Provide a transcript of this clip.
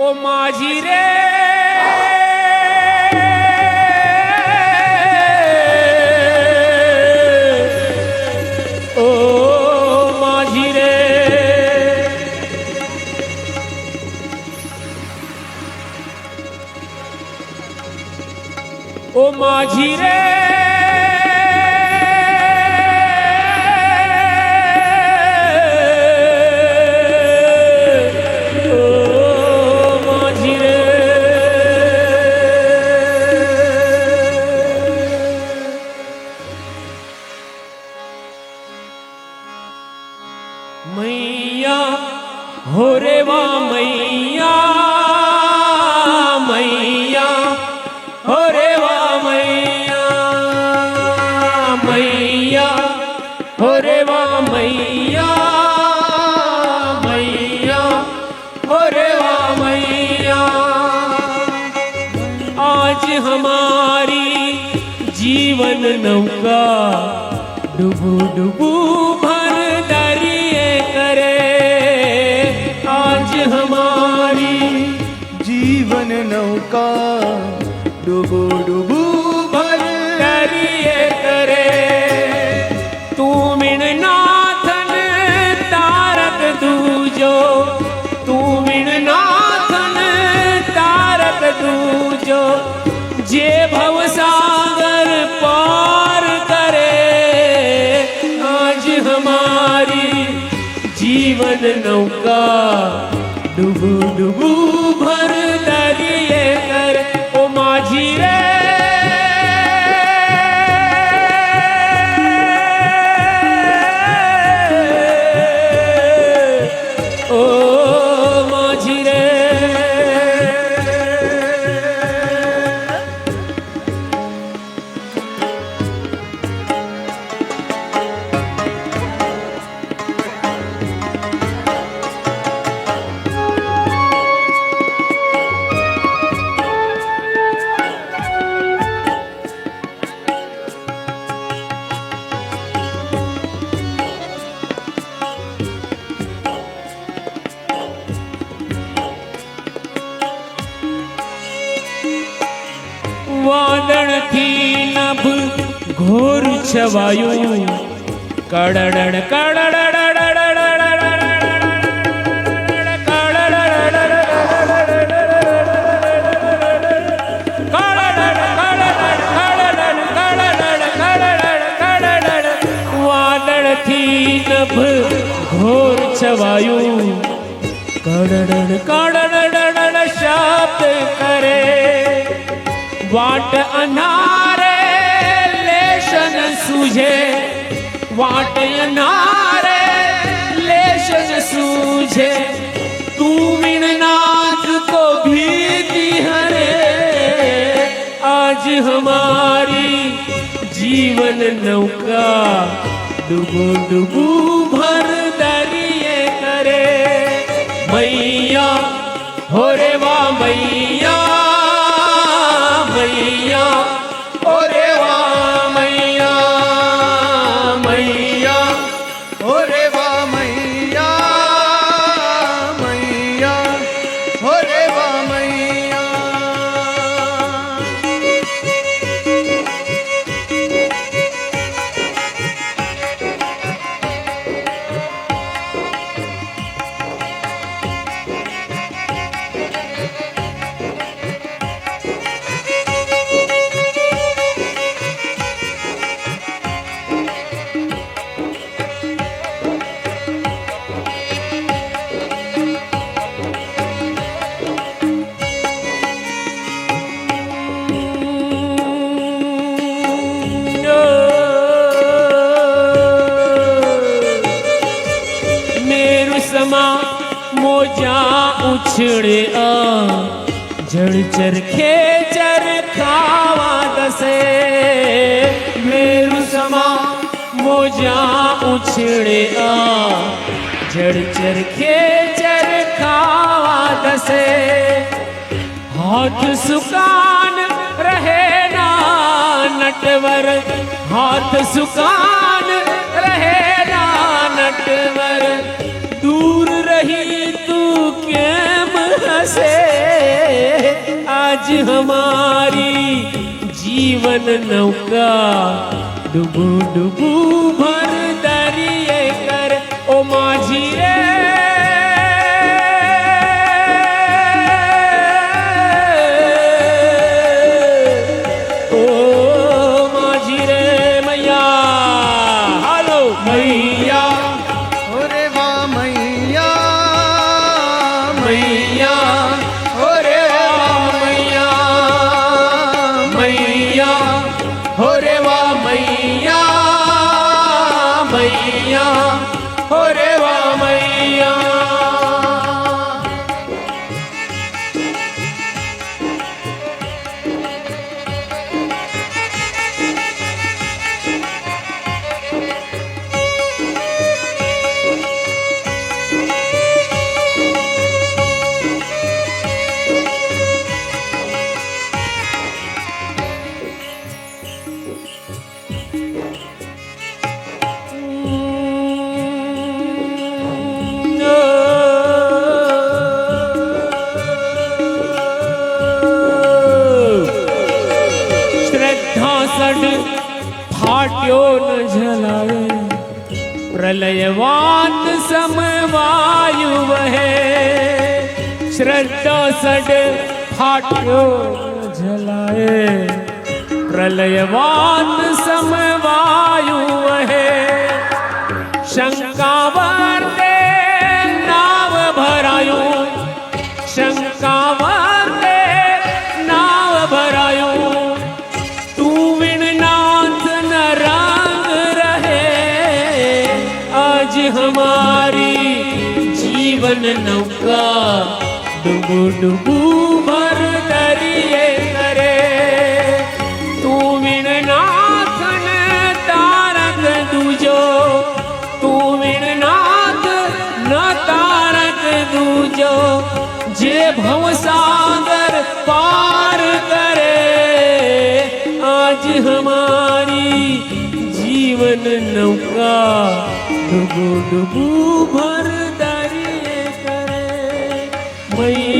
ও মাঝি রে। ও মাঝি রে। ও মাঝি রে। देवा मैया मैया हो रेवा मैया मैया हो रेवा मैया मैया हो रेवा मैया। आज हमारी जीवन नौका डुबू डुबू भा जीवन नौका डुबो डुबू भर। दरिए વાદળથી નભ ઘોર છવાયું કડડડ કડડડ વાદળથી નભ ઘોર છવાયું કડડડ કડડડ वाट अनारे लेशन सूझे। वाट अनारे लेशन सूझे। तू मिननाथ को भीति हरे। आज हमारी जीवन नौका डुबो डुबू भर दरिए करे। मैया, हो रे वा मैया। जा उछड़े आ। जड़ चरखे चर खावा दसे। मेरु समा वो जा उछड़े आ। जड़ चरखे चर खावा दसे। हाथ सुकान रहे ना नटवर। हाथ सुकान रहे ना नटवर। दूर रही હસે आज हमारी जीवन नौका डुबू डुबू भर दरिए कर, ओ माझी रे। ओ माझी रे मैया। हालो मैया मैया हो रे ज्ञात समवायु वहे। श्रद्धा सड फाटो जलाए। प्रलयवान समय नौका। डुबू डुबू भर करे। तू विघनाथन तारक दूजो। तू विघनाथ न तारक दूजो। जे भवसागर पार करे। आज हमारी जीवन नौका। डुबू डुबू भर mây